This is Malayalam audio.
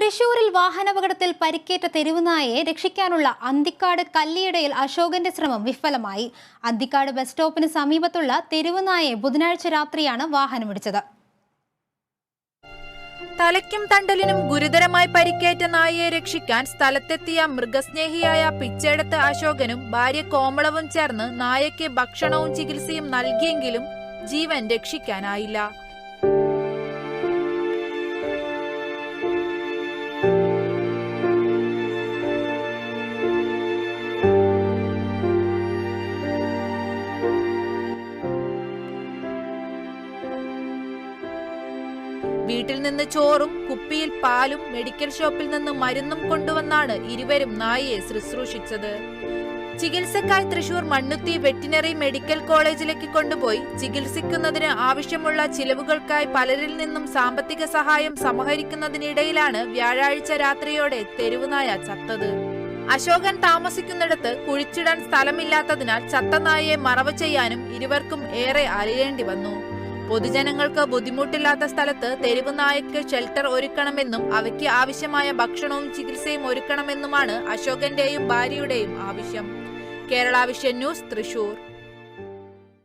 തൃശൂരിൽ വാഹനാപകടത്തിൽ പരിക്കേറ്റ തെരുവുനായയെ രക്ഷിക്കാനുള്ള അന്തിക്കാട് കല്ലിയിടയിൽ അശോകന്റെ ശ്രമം വിഫലമായി. അന്തിക്കാട് ബസ് സ്റ്റോപ്പിന് സമീപത്തുള്ള തെരുവുനായയെ ബുധനാഴ്ച രാത്രിയാണ് വാഹനമിടിച്ചത്. തലയ്ക്കും തണ്ടലിനും ഗുരുതരമായി പരിക്കേറ്റ നായയെ രക്ഷിക്കാൻ സ്ഥലത്തെത്തിയ മൃഗസ്നേഹിയായ പിച്ചേടത്ത് അശോകനും ഭാര്യ കോമളവും ചേർന്ന് നായയ്ക്ക് ഭക്ഷണവും ചികിത്സയും നൽകിയെങ്കിലും ജീവൻ രക്ഷിക്കാനായില്ല. വീട്ടിൽ നിന്ന് ചോറും കുപ്പിയിൽ പാലും മെഡിക്കൽ ഷോപ്പിൽ നിന്ന് മരുന്നും കൊണ്ടുവന്നാണ് ഇരുവരും നായയെ ശുശ്രൂഷിച്ചത്. ചികിത്സക്കായി തൃശൂർ മണ്ണുത്തി വെറ്റിനറി മെഡിക്കൽ കോളേജിലേക്ക് കൊണ്ടുപോയി ചികിത്സിക്കുന്നതിന് ആവശ്യമുള്ള ചിലവുകൾക്കായി പലരിൽ നിന്നും സാമ്പത്തിക സഹായം സമാഹരിക്കുന്നതിനിടയിലാണ് വ്യാഴാഴ്ച രാത്രിയോടെ തെരുവുനായ ചത്തത്. അശോകൻ താമസിക്കുന്നിടത്ത് കുഴിച്ചിടാൻ സ്ഥലമില്ലാത്തതിനാൽ ചത്തനായയെ മറവ് ചെയ്യാനും ഇരുവർക്കും ഏറെ അലയേണ്ടി വന്നു. പൊതുജനങ്ങൾക്ക് ബുദ്ധിമുട്ടില്ലാത്ത സ്ഥലത്ത് തെരുവ് നായയ്ക്ക് ഷെൽട്ടർ ഒരുക്കണമെന്നും അവയ്ക്ക് ആവശ്യമായ ഭക്ഷണവും ചികിത്സയും ഒരുക്കണമെന്നുമാണ് അശോകന്റെയും ഭാര്യയുടെയും ആവശ്യം. Kerala vision news Thrissur.